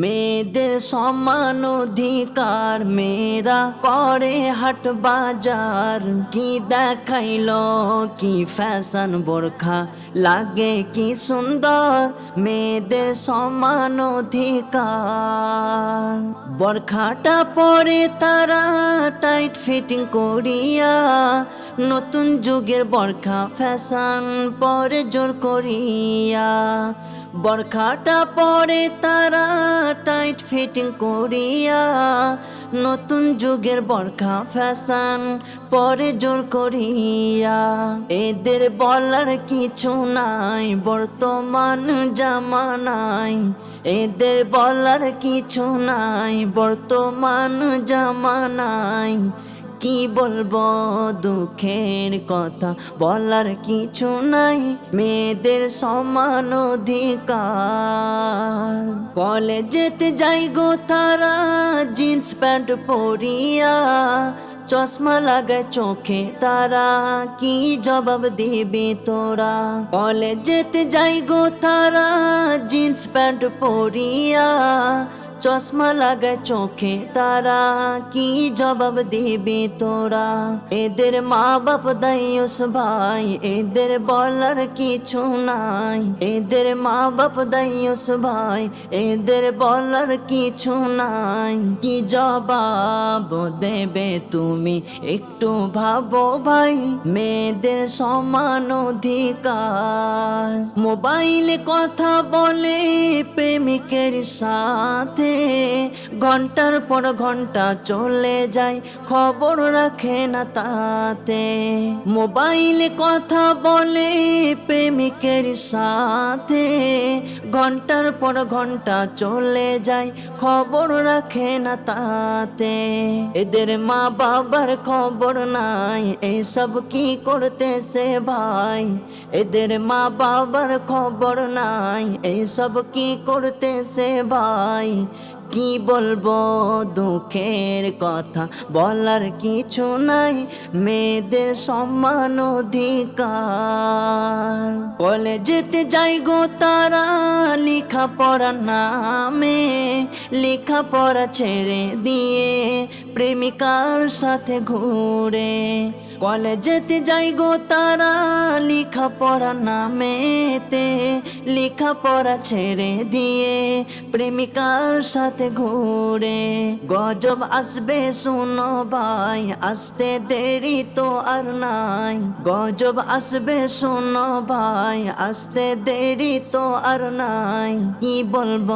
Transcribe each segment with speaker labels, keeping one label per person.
Speaker 1: মেয়েদের সমান অধিকার, মেয়েরা করে হাট বাজার। কি দেখাইল, কি ফ্যাশন বোরখা, লাগে কি সুন্দর? মেয়েদের সমান অধিকার। বরখাটা পরে তারা টাইট ফিটিং করিয়া, নতুন যুগের বরখা, ফ্যাশন পরে জোর করিয়া। বরখাটা পরে তারা টাইট ফিটিং করিয়া নতুন যুগের বরখা ফ্যাশন পরে জোর করিয়া। এদের বলার কিছু নাই, বর্তমান জামানায়। এদের বলার কিছু নাই, বর্তমান জামানায়। কি বলব দুঃখের কথা? বলার কিছু নাই, মেয়েদের সমান অধিকার। কলেজেতে যাই গো তারা, জিন্স প্যান্ট পরিয়া, চশমা লাগায় চোখে তারা, কি জবাব দিবি তোরা? কলেজেতে যাই গো তারা, জিন্স প্যান্ট পরিয়া চশমা লাগায় চোখে তারা, কি জবাব দিবি তোরা? এদের মা বাপ দায়ুস ভাই, এদের বলার কিছু নাই। এদের মা বাপ দায়ুস ভাই, এদের বলার কিছু নাই। কি জবাব দেবে তুমি একটু ভাবো ভাই? মেয়েদের সমান অধিকার। মোবাইলে কথা বলে প্রেমিকের সাথে ঘণ্টার পর ঘণ্টা চলে যায়, খবর রাখে না তাতে। মোবাইলে কথা বলে প্রেমিকের সাথে, ঘণ্টার পর ঘণ্টা চলে যায়, খবর রাখে না তাতে। এদের মা বাবার খবর নাই এসব কি করতেছে ভাই? এদের মা বাবার খবর নাই, এইসব কি করতেছে ভাই? কি বলব দুঃখের কথা? বলার কিছু নাই, মেয়েদের সম্মান অধিকার। বলে যেতে যাই গো তারা লেখা পড়া নামে লেখা পড়া ছেড়ে দিয়ে প্রেমিকার সাথে ঘুরে। কলেজেতে যাই গো তারা লেখা পড়া নামেতে লেখা পড়া ছেড়ে দিয়ে প্রেমিকার সাথে ঘুরে। গজব আসবে শুনো ভাই, আসতে দেরি তো আর নাই। গজব আসবে শুনো ভাই, আসতে দেরি তো আর নাই। কি বলব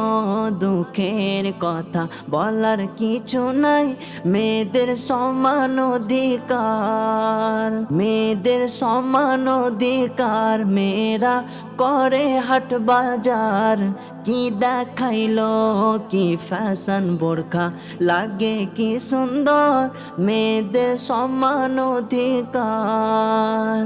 Speaker 1: দুঃখের কথা বলার কিছু নাই। মেয়েদের সমান অধিকার, মেয়েদের সমান অধিকার, মেয়েরা করে হাট বাজার। কি দেখাইল, কি ফ্যাশন বোরখা, লাগে কি সুন্দর? মেয়েদের সমান অধিকার।